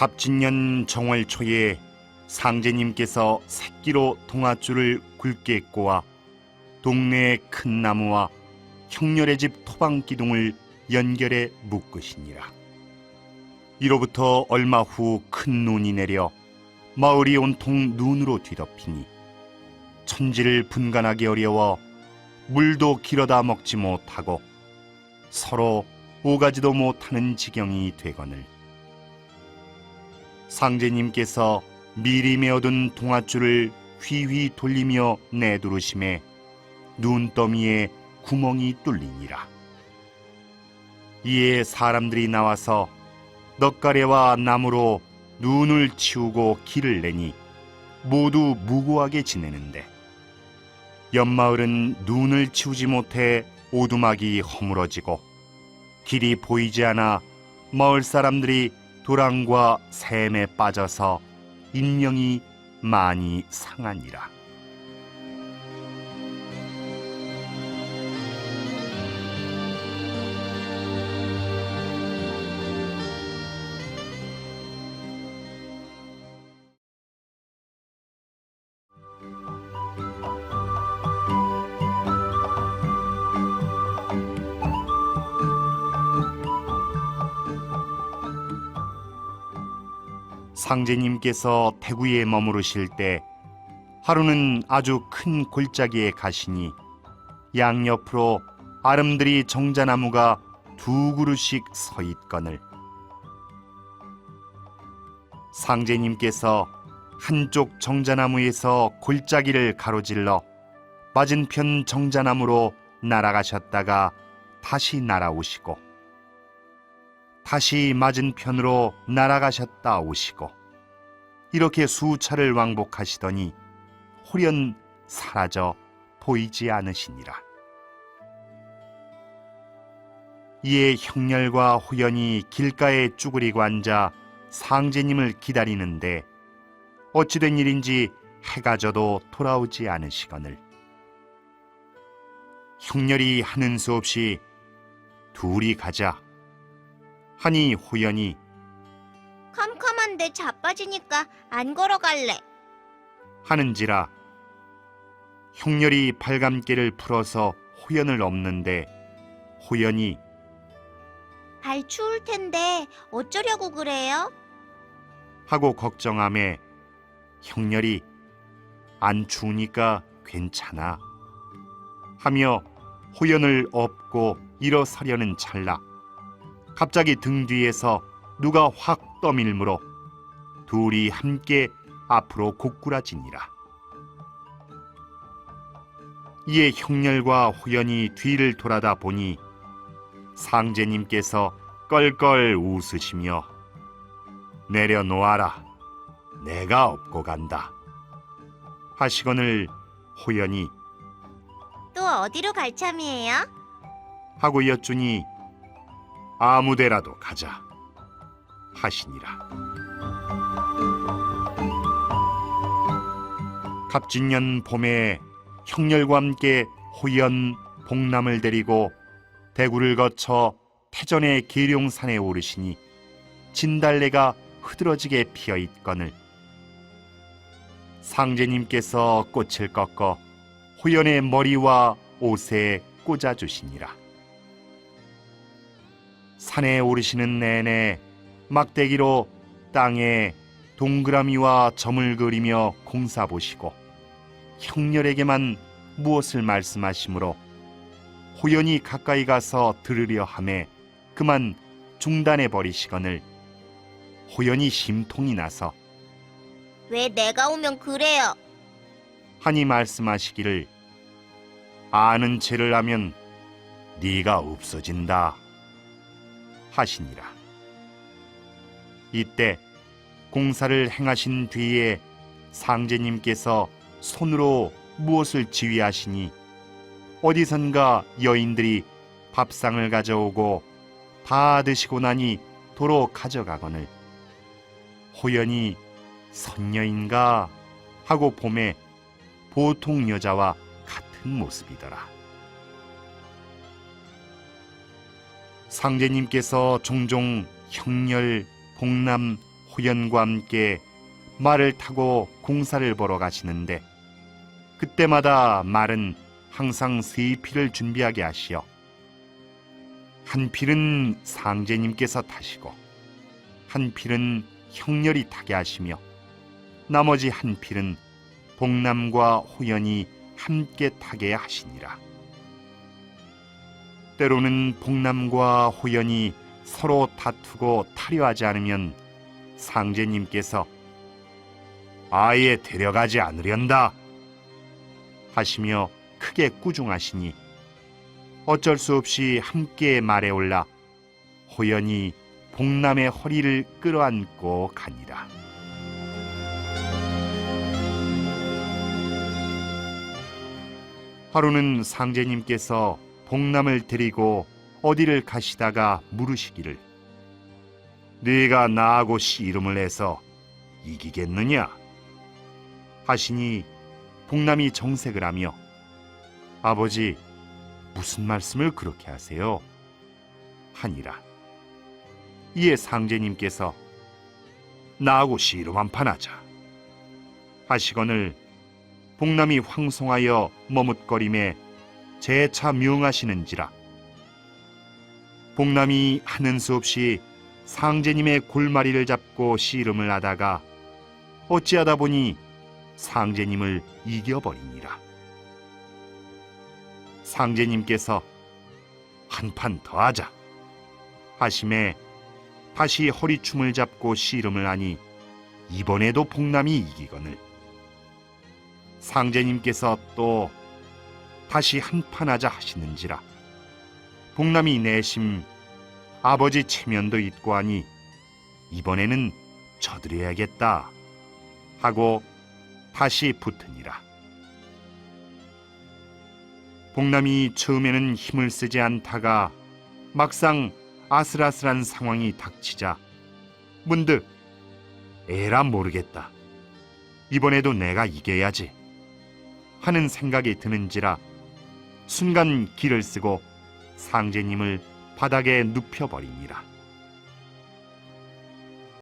갑진년 정월 초에 상제님께서 새끼로 동아줄을 굵게 꼬아 동네의 큰 나무와 형렬의 집 토방 기둥을 연결해 묶으시니라. 이로부터 얼마 후 큰 눈이 내려 마을이 온통 눈으로 뒤덮이니 천지를 분간하기 어려워 물도 길어다 먹지 못하고 서로 오가지도 못하는 지경이 되거늘 상제님께서 미리 메어둔 동아줄을 휘휘 돌리며 내두르심에 눈더미에 구멍이 뚫리니라. 이에 사람들이 나와서 넉가래와 나무로 눈을 치우고 길을 내니 모두 무고하게 지내는데 옆마을은 눈을 치우지 못해 오두막이 허물어지고 길이 보이지 않아 마을 사람들이 도랑과 샘에 빠져서 인명이 많이 상하니라. 상제님께서 대구에 머무르실 때 하루는 아주 큰 골짜기에 가시니 양옆으로 아름드리 정자나무가 두 그루씩 서 있거늘. 상제님께서 한쪽 정자나무에서 골짜기를 가로질러 맞은편 정자나무로 날아가셨다가 다시 날아오시고 다시 맞은편으로 날아가셨다 오시고 이렇게 수차를 왕복하시더니 홀연 사라져 보이지 않으시니라. 이에 형렬과 호연이 길가에 쭈그리고 앉아 상제님을 기다리는데 어찌된 일인지 해가 져도 돌아오지 않으시거늘 형렬이 하는 수 없이 둘이 가자 하니 호연이 캄캄한데 자빠지니까 안 걸어갈래. 하는지라 형렬이 발감기를 풀어서 호연을 업는데 호연이 발 추울 텐데 어쩌려고 그래요? 하고 걱정함에 형렬이 안 추우니까 괜찮아 하며 호연을 업고 일어서려는 찰나 갑자기 등 뒤에서 누가 확 떠밀므로 둘이 함께 앞으로 고꾸라지니라 이에 형렬과 호연이 뒤를 돌아다 보니 상제님께서 껄껄 웃으시며 내려놓아라. 내가 업고 간다. 하시거늘 호연이 또 어디로 갈 참이에요? 하고 여쭈니 아무데라도 가자. 하시니라. 갑진년 봄에 형렬과 함께 호연, 복남을 데리고 대구를 거쳐 태전의 계룡산에 오르시니 진달래가 흐드러지게 피어 있거늘 상제님께서 꽃을 꺾어 호연의 머리와 옷에 꽂아 주시니라 산에 오르시는 내내 막대기로 땅에 동그라미와 점을 그리며 공사 보시고 형렬에게만 무엇을 말씀하시므로 호연이 가까이 가서 들으려 함에 그만 중단해 버리시거늘 호연이 심통이 나서 왜 내가 오면 그래요? 하니 말씀하시기를 아는 죄를 하면 네가 없어진다 하시니라 이때 공사를 행하신 뒤에 상제님께서 손으로 무엇을 지휘하시니 어디선가 여인들이 밥상을 가져오고 다 드시고 나니 도로 가져가거늘 호연이 선녀인가 하고 봄에 보통 여자와 같은 모습이더라. 상제님께서 종종 형렬, 복남, 후연과 함께 말을 타고 공사를 보러 가시는데 그때마다 말은 항상 세 필을 준비하게 하시어 한 필은 상제님께서 타시고 한 필은 형렬이 타게 하시며 나머지 한 필은 복남과 호연이 함께 타게 하시니라. 때로는 복남과 호연이 서로 다투고 타려하지 않으면 상제님께서 아예 데려가지 않으련다 하시며 크게 꾸중하시니 어쩔 수 없이 함께 말에 올라 호연이 복남의 허리를 끌어안고 가니라. 하루는 상제님께서 복남을 데리고 어디를 가시다가 물으시기를. 네가 나하고 씨름을 해서 이기겠느냐? 하시니 복남이 정색을 하며 아버지 무슨 말씀을 그렇게 하세요? 하니라. 이에 상제님께서 나하고 씨름 한판 하자. 하시거늘 복남이 황송하여 머뭇거림에 재차 명하시는지라. 복남이 하는 수 없이 상제님의 골마리를 잡고 씨름을 하다가 어찌하다 보니 상제님을 이겨버리니라. 상제님께서 한 판 더 하자 하심에 다시 허리춤을 잡고 씨름을 하니 이번에도 복남이 이기거늘. 상제님께서 또 다시 한판 하자 하시는지라. 복남이 내심 아버지 체면도 있고 하니 이번에는 져드려야겠다 하고 다시 붙으니라. 복남이 처음에는 힘을 쓰지 않다가 막상 아슬아슬한 상황이 닥치자 문득 에라 모르겠다. 이번에도 내가 이겨야지 하는 생각이 드는지라 순간 길을 쓰고 상제님을 바닥에 눕혀버리니라.